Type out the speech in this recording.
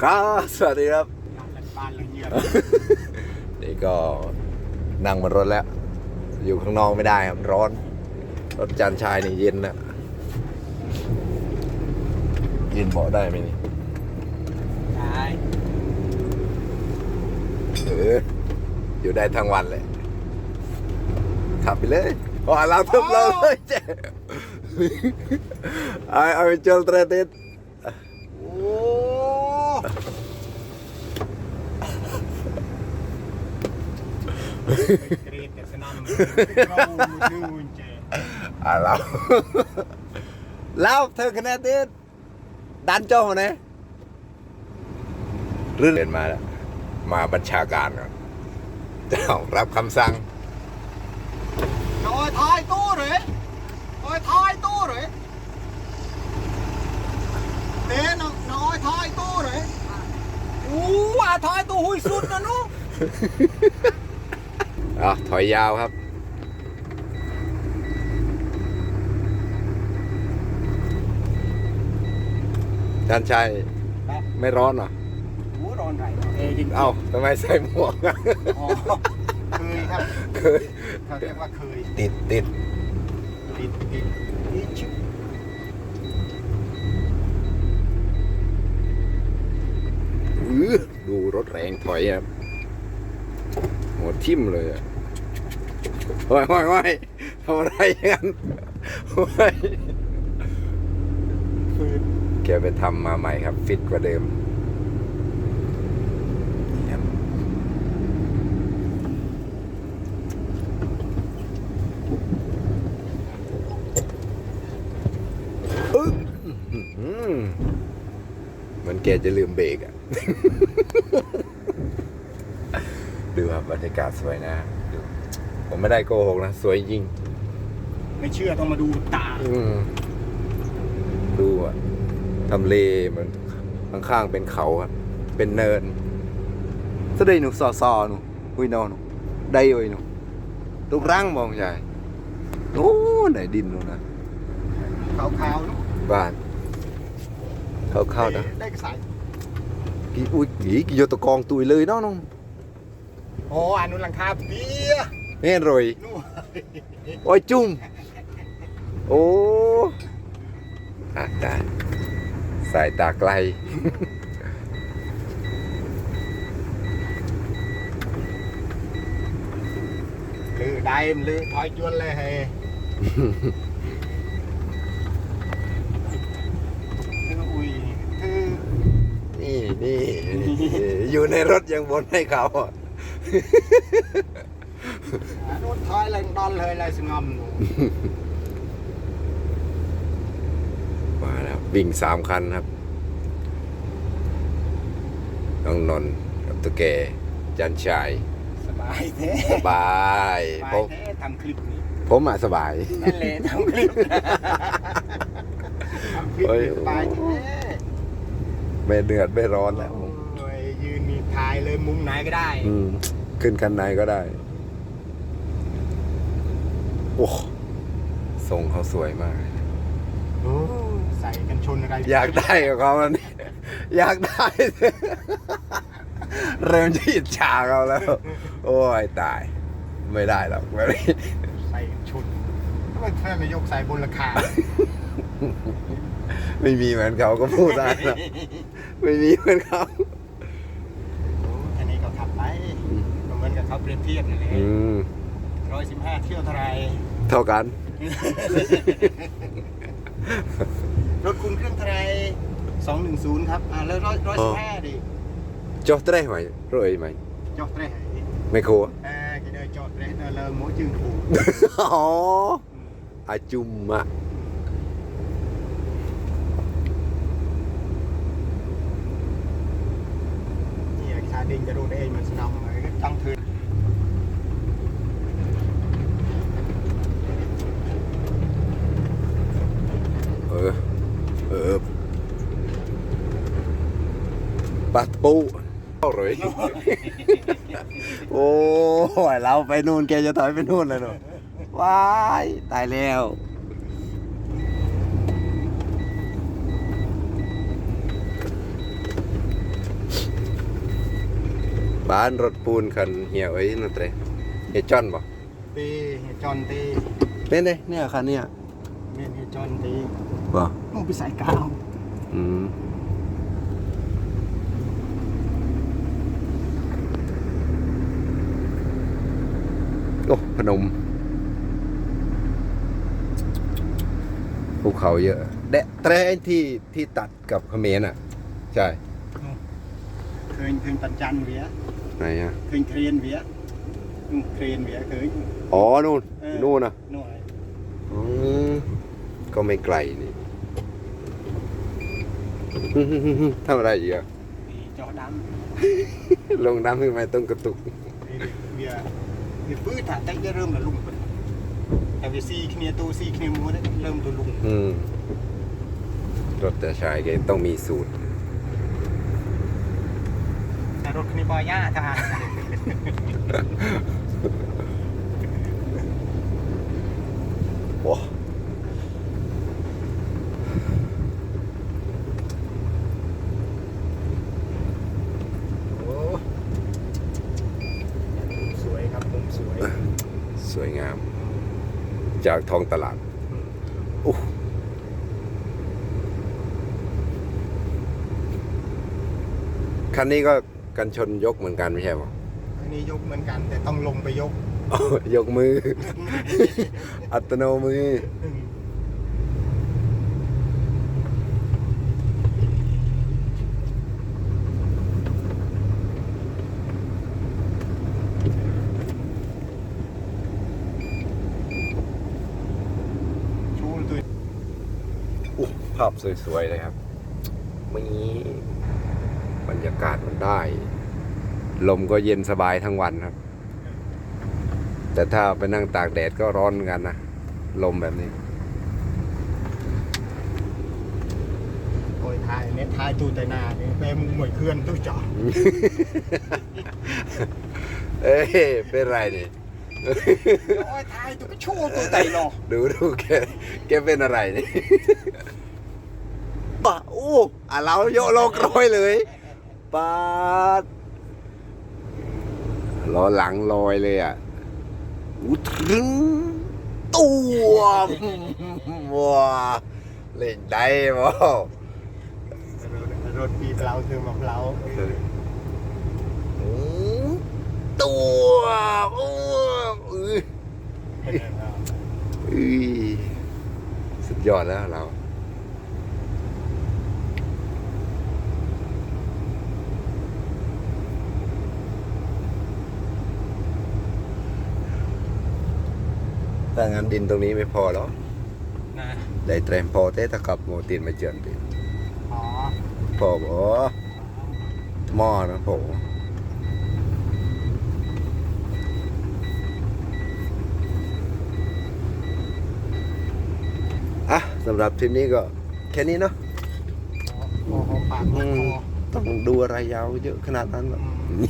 ครับสวัสดีครับบ้านละเงียบนี่ก็นั่งบนรถแล้ว อยู่ข้างนอกไม่ได้ครับร้อน รถจานชายนี่เย็นนะเย็นเบาะได้ไหมนี่ใช่เอออยู่ได้ทั้งวันเลยขับไปเลยโอ้เราทุบเราเลยเจ๊ไอเอาไปจนเตรติด โอ้ เกรดแต่สนามเราดูเจอะเราแล้วเธอคะแนนติดดันโจ้เนี่ยรื่นเรียนมาแล้วมาบัญชาการก่อนเจ้ารับคำสั่งน้อยทายตู้หรอน้อยทายตู้ เหรอเต้นน้อยทายตู้เหรออู้ว่าทายตู้หุยสุดนะนุ๊กอะถอยยาวครับจันชัยไม่ร้อนเหรอหูร้อนไรเอ้จริงเอ้าทำไมใส่หมวกอะอ๋อเคยครับเคยเขาเรียกว่าเคยติดติดติดติดนี่ชิบ อื้อดูรถแรงถอยครับหัวทิ่มเลยอะโอ้ยโอ้ยโอ้ยทำอะไรกันโอ้ยฟืนแกไปทำมาใหม่ครับ ฟิตกว่าเดิมนี่ครับอึ๊บอื้อหือเหมือนแกจะลืมเบรกอะ ดูครับบรรยากาศสวยนะดูผมไม่ได้โกหกนะ สวยจริง ไม่เชื่อต้องมาดูตา อืมดูอะทำเลมันข้างๆเป็นเขาอะเป็นเนินสะได้หนูซอซอหนูอุ้ยนอนหนูได้อุ้ยหนูรูปร่างมองใหญ่โอ้ไหนดินหนูนะขาวๆเนอะบ้านเข้าๆนะ ได้กระสาย กี่อุ้ยกี่กี่โยตะกองตุยเลยเนาะน้องโอ้อันนู้นหลังคาเบี้ยเน่นรอยนู่นโอ้ยจุ่มโอ้อาตายสายตาไกลลือได้มลือถอยจวนเลยเฮ้ยอุ้ยคือ นี่นี่อยู่ ในรถยังบนให้เขาอะอันนู้นถอยแรงดอนเลยเลยสงอมหนูมาแล้ววิ่งสามคันครับน้องนนท์กับตัวแกจันชายสบายแท้สบายสผบายมแท้ทำคลิปนี้ผมอะสบายนั่นแหละทำคลิปทำคลิปโอ้ยนี้สบายแท้ไม่เดือดไม่ร้อนแล้วโอ้ยยืนนี่ ถ่ายเลยมุมไหนก็ได้ อืม ขึ้นคันไหนก็ได้ โอ้ทรงเขาสวยมาก โอ้ใส่กันชนอะไรอยากได้กับเขาแล้วนี่อยากได้ เริ่มจะอิจฉาเขาแล้ว โอ้ยตาย ไม่ได้หรอกแบบนี้ใส่กันชนทำไมแค่ไม่ยกใส่บนราคา ไม่มีเหมือนเขาก็พูดได้นะไม่มีเหมือนเขา โอ้อันนี้ก็ขับไปก็ เหมือนกับเขาเปรียบเทียบนั่นแหละอืมร้อยสิบห้าเที่ยวเท่าไหรเท่ากัน รถคุณเครื่องเท่าไหรสองหนึ่งศูนย์ครับอ่าแล้วร้อยร้อยสิบห้าดิจอดได้ไหมรวยไหมจอดได้ไม่โครอ่าจะเดินจอดได้เดินเลยหมูจึงถูกอ๋ออาจุมอะนี่ชาดิงจะรู้ได้เองมันสนำเลยตั้งถือ ปุ๊เลยโอ้ยเราไปนู่นแกจะถอยไปนู่นเลยหนูว้ายตายแล้ว บ้านรถปูนคันเหี่ยวไอ้นั่นเตะเฮจอนบ่ตีเฮจอนตีเป็นเลยเนี่ยคันเนี่ยเมนเฮจอนตีบ่ต้องไปสายกาวอืม โอ้พนมภูเขาเยอะแดะแตรที่ที่ตัดกับเขมรอะ ใช่เคยเคยปันจันเวียไหนอะเคยเครนเวียอืมเครนเวียเคยอ๋อนู่นเออนู่นนะหน่อยอืมก็ไม่ไกลนี่ทำอะไรอีกอะมีจอดลงน้ำทำไมต้องกระตุกำเวีย เวียปื้ดถ้าแต่จะเริ่มละลุงเป็นแต่เวียซีเคลียร์ตู้ซีเคลียร์มัวได้เริ่มตัวลุงอืมรถแต่ชายแกต้องมีสูตร แต่รถคันนี้บอยย่าท่าโอ้ โอ้สวยครับมุมสวย สวยงาม จากท้องตลาดโอ้คันนี้ก็กันชนยกเหมือนกันไม่ใช่ปะอันนี้ยกเหมือนกัน แต่ต้องลงไปยกอ๋อยกมือ อัตโนมือ ชูตัว อู้ภาพสวยๆเลยครับมีบรรยากาศมันได้ ลมก็เย็นสบายทั้งวันครับ แต่ถ้าไปนั่งตากแดดก็ร้อนเหมือนกันนะ ลมแบบนี้โอ้ยทายเนี่ยทายตูแต่นาเนี่ยแม่มึงหมวยเคลื่อนตู้จ่อเอ้ยเป็นไรนี่โอ้ยทายตูก็ชูตูไตหรอกดูดูแกแกเป็นอะไรนี่ปะโอ้อะเราโยโลกร้อยเลยปาดล้อหลังลอยเลยอะอู้ถึงตัวว้าเล่นได้บ่รถปีเปล่าเธอมาเปล่าตัวโอ้อื้ออื้อสุดยอดแล้วเรา ถ้างั้นดินตรงนี้ไม่พอแล้วนะได้เตรมพอเต้ตะกับโมตินมาเจือนดิอ๋อพอบ่หม้อนะผมอะสำหรับทริปนี้ก็แค่นี้เนาะพอหอมปากหอมคอ ต้องดูอะไรยาวเยอะขนาดนั้นหรอก อืม